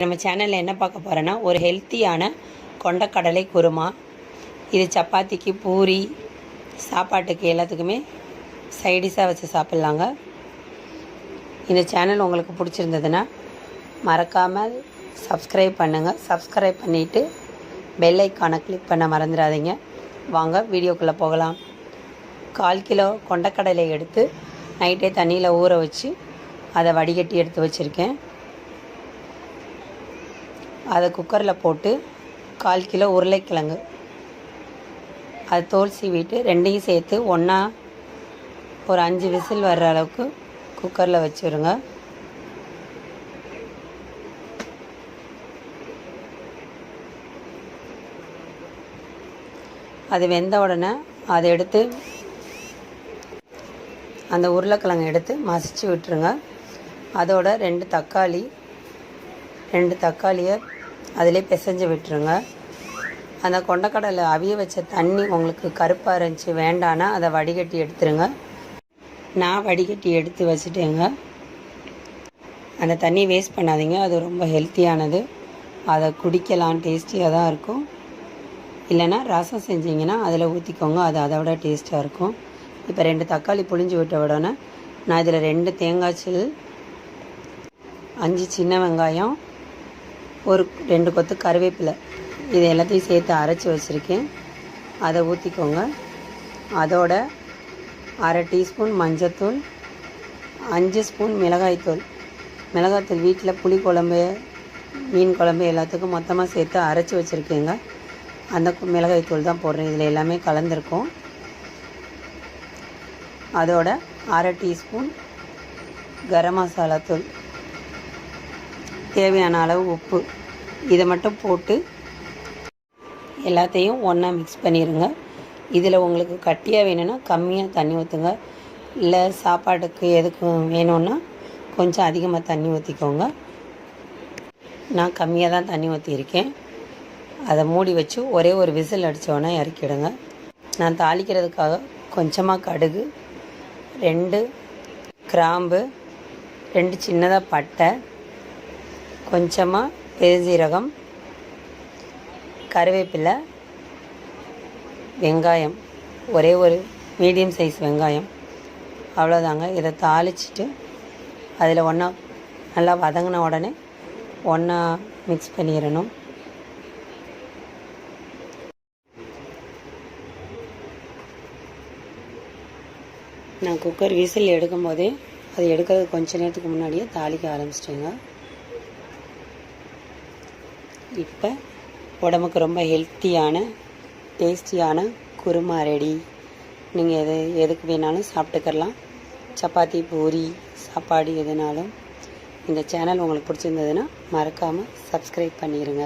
நம்ம சேனலில் என்ன பார்க்க போகிறோன்னா ஒரு ஹெல்த்தியான கொண்டக்கடலை குருமா. இது சப்பாத்திக்கு பூரி சாப்பாட்டுக்கு எல்லாத்துக்குமே சைடிஷாக வச்சு சாப்பிட்லாங்க. இந்த சேனல் உங்களுக்கு பிடிச்சிருந்ததுன்னா மறக்காமல் சப்ஸ்கிரைப் பண்ணுங்கள் சப்ஸ்கிரைப் பண்ணிவிட்டு பெல் ஐக்கானை கிளிக் பண்ண மறந்துடாதீங்க. வாங்க வீடியோக்குள்ளே போகலாம். கால் கிலோ கொண்டக்கடலை எடுத்து நைட்டே தண்ணியில் ஊற வச்சு அதை வடிகட்டி எடுத்து வச்சுருக்கேன். அதை குக்கரில் போட்டு கால் கிலோ உருளைக்கிழங்கு. அது தோல் சீவிட்டு ரெண்டையும் சேர்த்து ஒன்றா ஒரு அஞ்சு விசில் வர்ற அளவுக்கு குக்கரில் வச்சுருங்க. அது வெந்த உடனே அதை எடுத்து அந்த உருளைக்கிழங்கு எடுத்து மசிச்சு விட்டுருங்க. அதோட ரெண்டு தக்காளி ரெண்டு தக்காளியை அதிலே பிசைஞ்சு விட்டுருங்க. அந்த கொண்டக்கடலை அவிய வச்ச தண்ணி உங்களுக்கு கருப்பாக இருந்துச்சு வேண்டான்னா அதை வடிகட்டி எடுத்துருங்க. நான் வடிகட்டி எடுத்து வச்சுட்டேங்க. அந்த தண்ணி வேஸ்ட் பண்ணாதீங்க அது ரொம்ப ஹெல்த்தியானது அதை குடிக்கலாம் டேஸ்டியாக தான் இருக்கும். இல்லைன்னா ரசம் செஞ்சிங்கன்னா அதில் ஊற்றிக்கோங்க அது அதை விட டேஸ்ட்டாக இருக்கும். இப்போ ரெண்டு தக்காளி புளிஞ்சு விட்ட உடனே நான் இதில் ரெண்டு தேங்காய் சில் அஞ்சு சின்ன வெங்காயம் ஒரு ரெண்டு கொத்து கருவேப்பிலை. இது எல்லாத்தையும் சேர்த்து அரைச்சி வச்சுருக்கேன். அதை ஊற்றிக்கோங்க அதோட அரை டீஸ்பூன் மஞ்சத்தூள் அஞ்சு ஸ்பூன் மிளகாய்த்தூள். மிளகாய்த்தூள் வீட்டில் புளி குழம்பு மீன் குழம்பு எல்லாத்துக்கும் மொத்தமாக சேர்த்து அரைச்சி வச்சுருக்கேங்க. அந்த மிளகாய்த்தூள் தான் போடுறேன். இதில் எல்லாமே கலந்துருக்கும். அதோட அரை டீஸ்பூன் கரம் மசாலா தூள். தேவையான அளவு உப்பு. இதை மட்டும் போட்டு எல்லாத்தையும் ஒன்றா மிக்ஸ் பண்ணிடுங்க இதில் உங்களுக்கு கட்டியாக வேணும்னா கம்மியாக தண்ணி ஊற்றுங்க இல்லை சாப்பாட்டுக்கு எதுக்கும் வேணும்னா கொஞ்சம் அதிகமாக தண்ணி ஊற்றிக்கோங்க நான் கம்மியாக தான் தண்ணி ஊற்றியிருக்கேன் அதை மூடி வச்சு ஒரே ஒரு விசில் அடித்தோடனே இறக்கிடுங்க. நான் தாளிக்கிறதுக்காக கொஞ்சமாக கடுகு ரெண்டு கிராம்பு ரெண்டு சின்னதாக பட்டை கொஞ்சமாக பெருஞ்சீரகம் கருவேப்பிலை வெங்காயம் ஒரே ஒரு மீடியம் சைஸ் வெங்காயம். அவ்வளோதாங்க இதை தாளிச்சிட்டு அதில் ஒன்றா நல்லா வதங்கின உடனே ஒன்றா மிக்ஸ் பண்ணிடணும். நான் குக்கர் விசில் எடுக்கும்போதே அது எடுக்கிறது கொஞ்ச நேரத்துக்கு முன்னாடியே தாளிக்க ஆரம்பிச்சிட்டேங்க. இப்போ உடம்புக்கு ரொம்ப ஹெல்த்தியான டேஸ்டியான குருமா ரெடி நீங்கள் எது எதுக்கு வேணாலும் சாப்பிட்டுக்கலாம். சப்பாத்தி பூரி சாப்பாடு எதுனாலும் இந்த சேனல் உங்களுக்கு பிடிச்சிருந்ததுன்னா மறக்காமல் சப்ஸ்கிரைப் பண்ணிடுங்க